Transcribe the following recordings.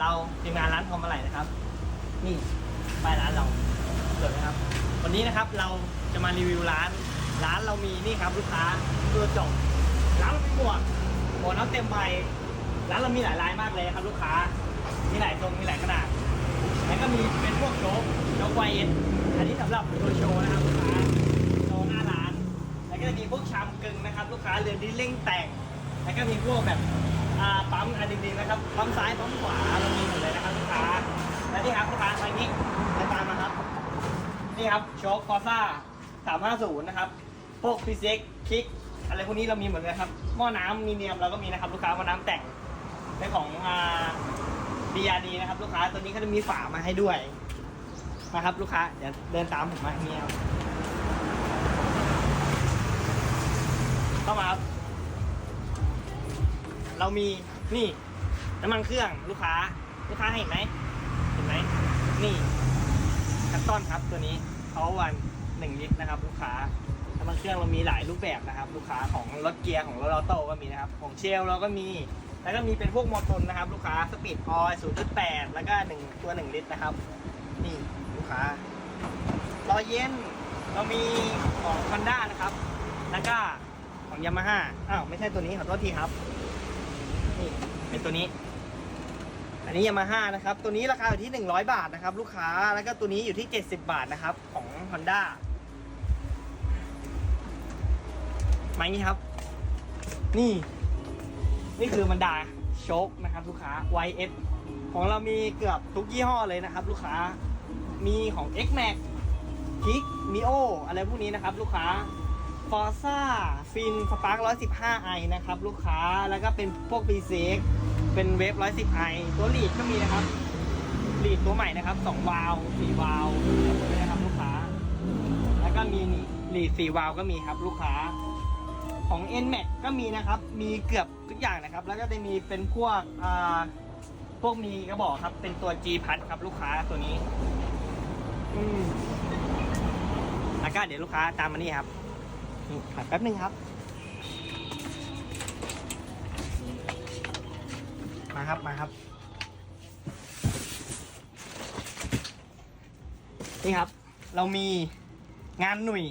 เราทีมงานร้านทอมอะไรนะครับ นี่ป้ายร้านเราสวยไหมครับ วันนี้นะครับเราจะมารีวิวร้าน ร้านเรามีนี่ครับลูกค้าตัวจบร้านเรามีหมวกหมวกน้ำเต็มใบร้านเรามีหลายลายมากเลยครับ ลูกค้า มีหลายทรงมีหลายขนาด แล้วก็มีเป็นพวกโจ๊กโจ๊กไวเอ็นอันนี้สำหรับตัวโชว์นะครับลูกค้าโชว์หน้าร้าน แล้วก็จะมีพวกชามกึ่งนะครับ ลูกค้าเรือนที่เร่งแต่ง แล้วก็มีพวกแบบอ่าปั๊มอันดีๆนะครับปั๊มซ้ายปั๊มขวาเรามีหมดเลยนะครับลูกค้าและนี่ครับลูกค้าทางนี้จะตามมาครับ นี่ครับโชคคอซ่า350 นะครับ พวกพีเซ็กคิก อะไรพวกนี้เรามีหมดเลยครับ หม้อน้ำมีเนียมเราก็มีนะครับลูกค้าหม้อน้ำแต่งในของอ่าบียาดีนะครับ ลูกค้าตัวนี้เขาจะมีฝามาให้ด้วยนะครับ ลูกค้าเดี๋ยวเดินตามผมมาอย่างนี้ครับเข้ามาครับ เรามีนี่น้ำมันเครื่องลูกค้าลูกค้าเห็นไหมเห็นไหมนี่คัตตอนครับตัวนี้เขาวันหนึ่งลิตรนะครับ ลูกค้าน้ำมันเครื่องเรามีหลายรูปแบบนะครับ ลูกค้าของรถเกียร์ของรถออโต้ก็มีนะครับของเชลเราก็มี แล้วก็มีเป็นพวกมอตอร์นะครับ ลูกค้าสปีดออยศูนย์จุดแปดแล้วก็หนึ่งตัวหนึ่งลิตรนะครับ นี่ลูกค้ารอเย็นเรามีของ Honda นะครับ แล้วก็ของยามาฮ่าอ้าวไม่ใช่ตัวนี้ขอโทษทีครับ นี่เป็นตัวนี้ อันนี้ยามาฮ่านะครับ ตัวนี้ราคาอยู่ที่ 100 บาทนะครับ ลูกค้าแล้วก็ตัวนี้อยู่ที่ 70 บาทนะครับ ของ Honda มานี้ครับ นี่ นี่คือมันดาโชคนะครับ ลูกค้า YS ของเรามีเกือบทุกยี่ห้อเลยนะครับ ลูกค้ามีของ X Max คิกมิโออะไรพวกนี้นะครับ ลูกค้า ฟอร์ซ่าฟินสปาร์ก115ไอนะครับ ลูกค้าแล้วก็เป็นพวก p ีเซ็กเป็นเวฟ110ไอตัวลีดก็มีนะครับลีดตัวใหม่นะครับ2วาล์ว4วาล์วนะครับลูกค้า แล้วก็มีลีด4วาล์วก็มีครับลูกค้าของ n m a x ก็มีนะครับ มีเกือบทุกอย่างนะครับ แล้วก็จะมีเป็นพวกอ่าพวกมีกระบอกครับ เป็นตัว G พัดครับลูกค้าตัวนี้ อืมแล้วก็เดี๋ยวลูกค้าตามมานี่ครับ นี่ขัดแป๊บหนึ่งครับ มาครับ มาครับ นี่ครับ เรามีงานหนุ่ย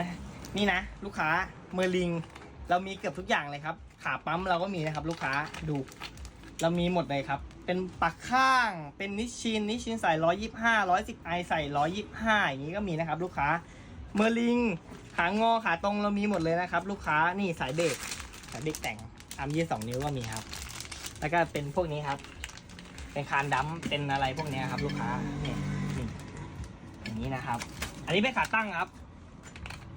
นะนี่นะ ลูกค้าเมอร์ลิง เรามีเกือบทุกอย่างเลยครับ ขาปั๊มเราก็มีนะครับ ลูกค้าดูเรามีหมดเลยครับ เป็นปักข้าง เป็นนิชชิน นิชชินใส่ร้อยยี่ห้าร้อยสิบไอใส่ร้อยยี่ห้าอย่างนี้ก็มีนะครับ ลูกค้า เมอร์ลิง ขางอขาตรงเรามีหมดเลยนะครับ ลูกค้านี่สายเบรกสายเบรกแต่งอามยี่สองนิ้วก็มีครับ แล้วก็เป็นพวกนี้ครับ เป็นคานดัมเป็นอะไรพวกนี้ครับ ลูกค้าเนี่ยนี่อย่างนี้นะครับ อันนี้เป็นขาตั้งครับ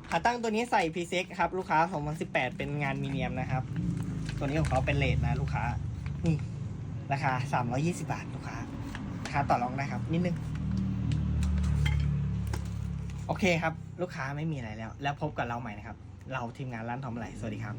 ขาตั้งตัวนี้ใส่พีเซ็กครับ ลูกค้า 2018 เป็นงานมีเนียมนะครับ ตัวนี้ของเขาเป็นเลทนะ ลูกค้านี่ราคา 320 บาทลูกค้าราคาต่อรองได้ครับ นิดนึง โอเคครับ ลูกค้าไม่มีอะไรแล้ว แล้วพบกับเราใหม่นะครับ เราทีมงานร้านทอมไหลสวัสดีครับ